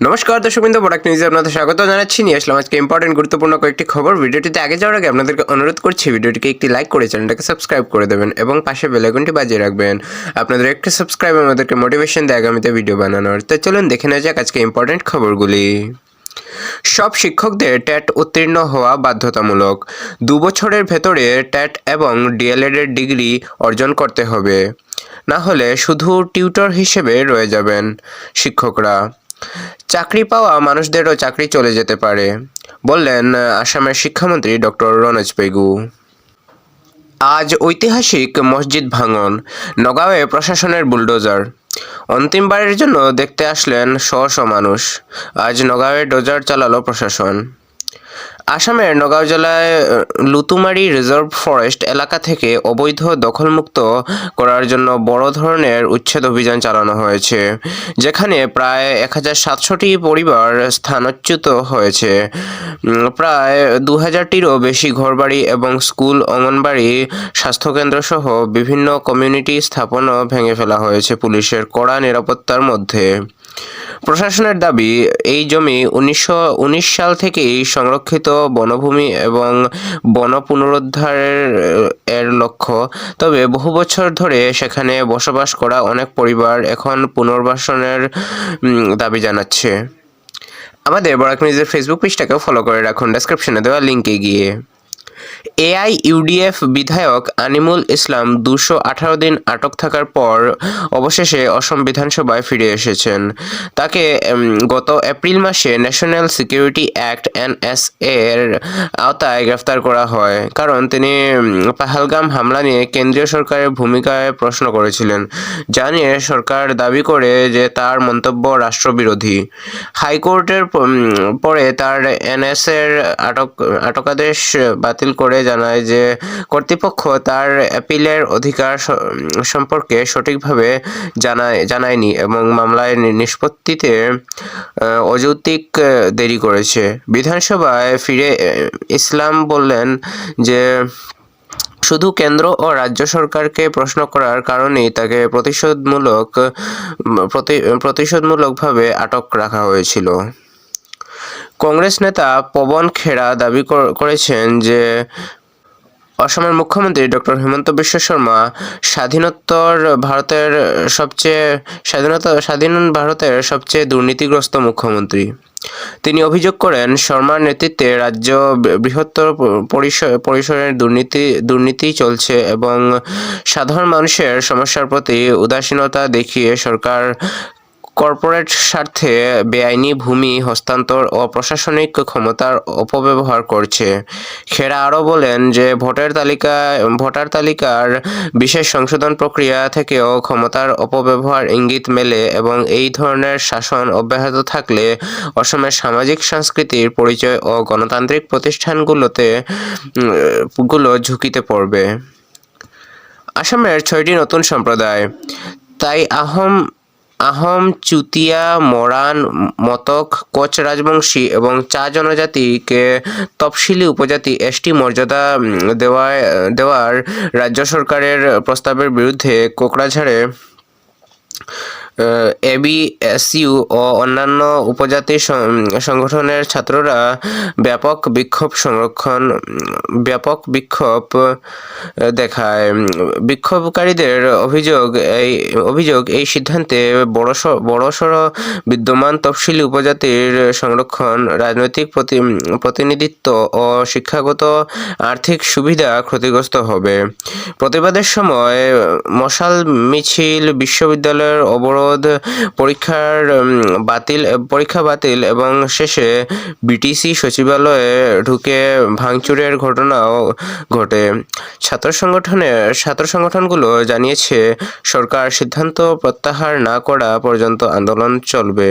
নমস্কার দর্শকবৃন্দ প্রোডাক্ট নিউজে আপনাদের স্বাগত জানাচ্ছি। নিয়ে আসলাম আজকে ইম্পর্টেন্ট গুরুত্বপূর্ণ কয়েকটি খবর। ভিডিওটিতে আগে যাওয়ার আগে আপনাদেরকে অনুরোধ করছি, ভিডিওটিকে একটি লাইক করে চ্যানেলটাকে সাবস্ক্রাইব করে দেবেন এবং পাশে বেলাইকনটি বাজিয়ে রাখবেন। আপনাদের একটি সাবস্ক্রাইব আমাদেরকে মোটিভেশন দেয় আগামীতে ভিডিও বানানোর। তো চলুন দেখে নেওয়া যাক আজকে ইম্পর্টেন্ট খবরগুলি। সব শিক্ষকদের ট্যাট উত্তীর্ণ হওয়া বাধ্যতামূলক। দু বছরের ভেতরে ট্যাট এবং ডিএলএড এর ডিগ্রি অর্জন করতে হবে। না হলে শুধু টিউটর হিসেবে রয়ে যাবেন শিক্ষকরা। চাকরি পাওয়া মানুষদেরও চাকরি চলে যেতে পারে, বললেন আসামের শিক্ষামন্ত্রী ডক্টর রনজ পেগু। আজ ঐতিহাসিক মসজিদ ভাঙন, নগাঁওয়ে প্রশাসনের বুলডোজার। অন্তিমবারের জন্য দেখতে আসলেন শ শ মানুষ। আজ নগাঁওয়ে ডোজার চালালো প্রশাসন। আসামের নগাঁও জেলায় লুতুমারি রিজার্ভ ফরেস্ট এলাকা থেকে অবৈধ দখলমুক্ত করার জন্য বড় ধরনের উচ্ছেদ অভিযান চালানো হয়েছে, যেখানে প্রায় এক হাজার সাতশোটি পরিবার স্থানচ্যুত হয়েছে। প্রায় দু হাজারটিরও বেশি ঘরবাড়ি এবং স্কুল, অঙ্গনবাড়ি স্বাস্থ্যকেন্দ্র সহ বিভিন্ন কমিউনিটি স্থাপনও ভেঙে ফেলা হয়েছে পুলিশের কড়া নিরাপত্তার মধ্যে। প্রশাসনের দাবি, এই জমি উনিশশো উনিশ সাল থেকেই সংরক্ষিত বনভূমি এবং বন পুনরুদ্ধারের এর লক্ষ্য। তবে বহু বছর ধরে সেখানে বসবাস করা অনেক পরিবার এখন পুনর্বাসনের দাবি জানাচ্ছে। আমাদের বরাক নিউজের ফেসবুক পেজটাকেও ফলো করে রাখুন। ডেসক্রিপশনে দেওয়া লিঙ্কে গিয়ে। এআই ইউডিএফ বিধায়ক আনিমুল ইসলাম দুশো আঠারো দিন আটক থাকার পর অবশেষে অসম বিধানসভায় ফিরে এসেছেন। তাকে গত এপ্রিল মাসে ন্যাশনাল সিকিউরিটি অ্যাক্ট এনএস এর আওতায় গ্রেফতার করা হয়। কারণ তিনি পাহালগাম হামলা নিয়ে কেন্দ্রীয় সরকারের ভূমিকায় প্রশ্ন করেছিলেন। যা নিয়ে সরকার দাবি করে যে তার মন্তব্য রাষ্ট্রবিরোধী। হাইকোর্টের পরে তার এনএস এর আটক, আটকাদেশ বাতিল করে জানায় যে কর্তৃপক্ষ তার অ্যাপিলের অধিকার সম্পর্কে সঠিকভাবে জানায় জানায়নি এবং মামলায় নিষ্পত্তিতে অযৌক্তিক দেরি করেছে। বিধানসভায় ফিরে ইসলাম বললেন যে শুধু কেন্দ্র ও রাজ্য সরকারকে প্রশ্ন করার কারণেই তাকে প্রতিশোধমূলক প্রতি প্রতিশোধমূলকভাবে আটক রাখা হয়েছিল। কংগ্রেস নেতা পবন খেরা দাবি করেছেন যে অসমের মুখ্যমন্ত্রী ডক্টর হিমন্ত বিশ্ব শর্মা স্বাধীনোত্তর ভারতের সবচেয়ে, স্বাধীনতা, স্বাধীন ভারতের সবচেয়ে দুর্নীতিগ্রস্ত মুখ্যমন্ত্রী। তিনি অভিযোগ করেন, শর্মার নেতৃত্বে রাজ্য বৃহত্তর পরিসরের দুর্নীতি দুর্নীতি চলছে এবং সাধারণ মানুষের সমস্যার প্রতি উদাসীনতা দেখিয়ে সরকার কর্পোরেট স্বার্থে বেআইনি ভূমি, হস্তান্তর ও প্রশাসনিক ক্ষমতার অপব্যবহার করছে। খেরা আরও বলেন যে, ভোটার তালিকা ভোটার তালিকার বিশেষ সংশোধন প্রক্রিয়া থেকেও ক্ষমতার অপব্যবহার ইঙ্গিত মেলে এবং এই ধরনের শাসন অব্যাহত থাকলে অসমের সামাজিক সংস্কৃতির পরিচয় ও গণতান্ত্রিক প্রতিষ্ঠানগুলোতে গুলো ঝুঁকিতে পড়বে। আসামের ছয়টি নতুন সম্প্রদায়, তাই আহোম আহোম, চুতিয়া, মরান, মতক, কোচ রাজবংশী এবং চা জনজাতিকে তফসিলি উপজাতি এসটি মর্যাদা দেওয়ায়, দেওয়ার রাজ্য সরকারের প্রস্তাবের বিরুদ্ধে কোকড়াঝাড়ে এবিএসইউ ও অন্যান্য উপজাতি সংগঠনের ছাত্ররা ব্যাপক বিক্ষোভ সংরক্ষণ, ব্যাপক বিক্ষোভ দেখায়। বিক্ষোভকারীদের অভিযোগ এই অভিযোগ এই সিদ্ধান্তে বড় বড়সড় বিদ্যমান তফসিলি উপজাতির সংরক্ষণ, রাজনৈতিক প্রতিনিধিত্ব ও শিক্ষাগত আর্থিক সুবিধা ক্ষতিগ্রস্ত হবে। প্রতিবাদের সময় মশাল মিছিল বিশ্ববিদ্যালয়ের অবরোধ পরীক্ষার বাতিল, পরীক্ষা বাতিল এবং শেষে বিটিসি সচিবালয়ে ঢুকে ভাঙচুরের ঘটনাও ঘটে। ছাত্র সংগঠনের, ছাত্র সংগঠনগুলো জানিয়েছে, সরকার সিদ্ধান্ত প্রত্যাহার না করা পর্যন্ত আন্দোলন চলবে।